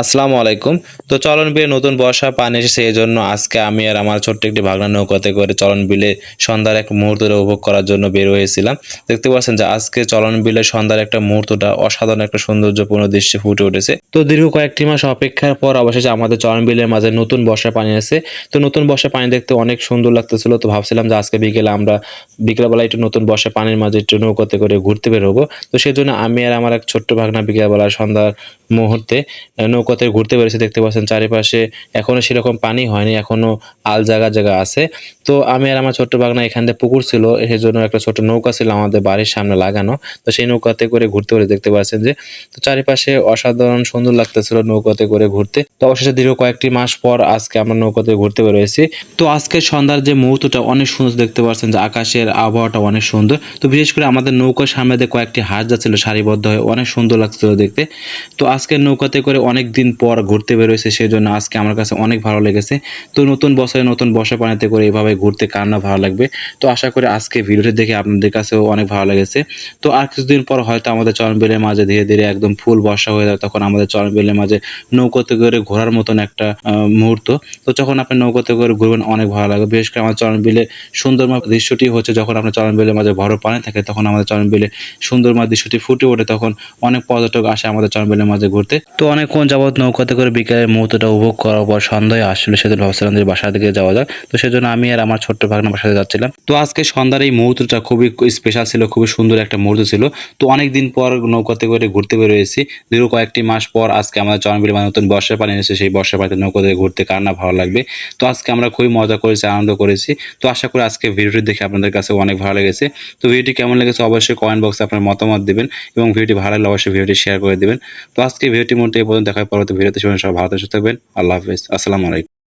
আসসালামু আলাইকুম। তো চলন বিলে নতুন বর্ষা পানি এসেছে, এই জন্য আজকে আমি আর আমার ছোট্ট একটি ভাগনা নৌকাতে করে চলন বিলে সন্ধ্যার এক মুহূর্তটা উপভোগ করার জন্য বের হয়েছিলাম। দেখতে পাচ্ছেন যে আজকে চলন বিলে সন্ধ্যার একটা মুহূর্তটা অসাধারণ একটা সৌন্দর্যপূর্ণ দৃশ্যে ফুটে উঠেছে। তো দীর্ঘ কয়েকটি মাস অপেক্ষার পর অবশেষে আমাদের চলন বিলের মাঝে নতুন বর্ষা পানি আছে তো নতুন বর্ষা পানি দেখতে অনেক সুন্দর লাগতেছিল, তো ভাবছিলাম যে আজকে বিকেলে আমরা বিকেলবেলা একটু নতুন বর্ষা পানির মাঝে একটু নৌকাতে করে ঘুরতে বেরোবো তো সেই জন্য আমি আর আমার এক ছোট্ট ভাগনা বিকেলবেলা সন্ধ্যার মুহূর্তে নৌকাতে ঘুরতে পেরেছি দেখতে পাচ্ছেন চারিপাশে এখনও সেরকম পানি হয়নি, এখনও আল জায়গা জায়গা আছে। তো আমি আর আমার ছোট্ট বাগনা এখান থেকে পুকুর ছিল সেই জন্য একটা ছোট নৌকা ছিল আমাদের বাড়ির সামনে লাগানো। তো সেই নৌকাতে করে ঘুরতে পেরে দেখতে পাচ্ছেন যে, তো চারিপাশে অসাধারণ সুন্দর লাগতেছিল নৌকাতে করে ঘুরতে। তো অবশেষে দীর্ঘ কয়েকটি মাস পর আজকে আমরা নৌকাতে ঘুরতে বেরোয়েছি। তো আজকে সন্ধ্যার যে মুহূর্তটা অনেক সুন্দর, দেখতে পাচ্ছেন যে আকাশের আবহাওয়াটা অনেক সুন্দর। তো বিশেষ করে আমাদের নৌকার সামনে কয়েকটি হাঁস যাচ্ছিল, সারিবদ্ধ হয়ে অনেক সুন্দর লাগছিল দেখতে। তো আজকে নৌকাতে করে অনেক দিন পর ঘুরতে বেরোয়েছে সেই জন্য আজকে আমার কাছে অনেক ভালো লেগেছে। তো নতুন বছরে নতুন বর্ষা পানিতে করে এভাবে ঘুরতে কার না ভালো লাগবে? তো আশা করি আজকে ভিডিওটি দেখে আপনাদের কাছেও অনেক ভালো লেগেছে। তো আর কিছুদিন পর হয়তো আমাদের চরণবিলের মাঝে ধীরে ধীরে একদম ফুল বর্ষা হয়ে যাবে, তখন আমাদের চরণবিলের মাঝে নৌকাতে করে ঘোরার মতন একটা মুহূর্ত। তো যখন আপনি নৌকাতে করে ঘুরবেন, অনেক ভালো লাগবে। বিশেষ করে আমার চরণবিলে সুন্দরময় দৃশ্যটি হচ্ছে যখন আপনার চরণবিলের মাঝে বড় পানি থাকে, তখন আমাদের চরণবিলে সুন্দরময় দৃশ্যটি ফুটে ওঠে, তখন অনেক পর্যটক আসে আমাদের চরণবিলের মাঝে ঘুরতে। তো অনেকক্ষণ যাবত নৌকাতে করে বিকেলের মুহূর্তটা উপভোগ করার পর সন্ধ্যায় আসলে সেদিন ভাবছিলাম যে বাসার দিকে যাওয়া যাক। তো সেজন্য আমি আর আমার ছোট্ট ভাগনা বাসাতে যাচ্ছিলাম। তো আজকে সন্ধ্যার এই মুহূর্তটা খুবই স্পেশাল ছিল, খুবই সুন্দর একটা মুহূর্ত ছিল। তো অনেক দিন পর নৌকাতে করে ঘুরতে বেরোয়েছি। দীর্ঘ কয়েকটি মাস পর আজকে আমাদের চরণবিলে মানে নতুন বর্ষা পানি এসেছে সেই বর্ষা পানিতে নৌকাতে ঘুরতে কার না ভালো লাগবে। তো আজকে আমরা খুবই মজা করেছি, আনন্দ করেছি। তো আশা করি আজকে ভিডিওটি দেখে আপনাদের কাছে অনেক ভালো লেগেছে। তো ভিডিওটি কেমন লেগেছে অবশ্যই কমেন্ট বক্সে আপনার মতামত দিবেন এবং ভিডিওটি ভালো লাগলে অবশ্যই ভিডিওটি শেয়ার করে দিবেন। তো আজকে ভিডিওটির মধ্যে এই পর্যন্ত। দেখা পরবর্তী ভিডিওতে। সবাই ভালো থাকবেন। আল্লাহ হাফিজ। আসসালামু আলাইকুম।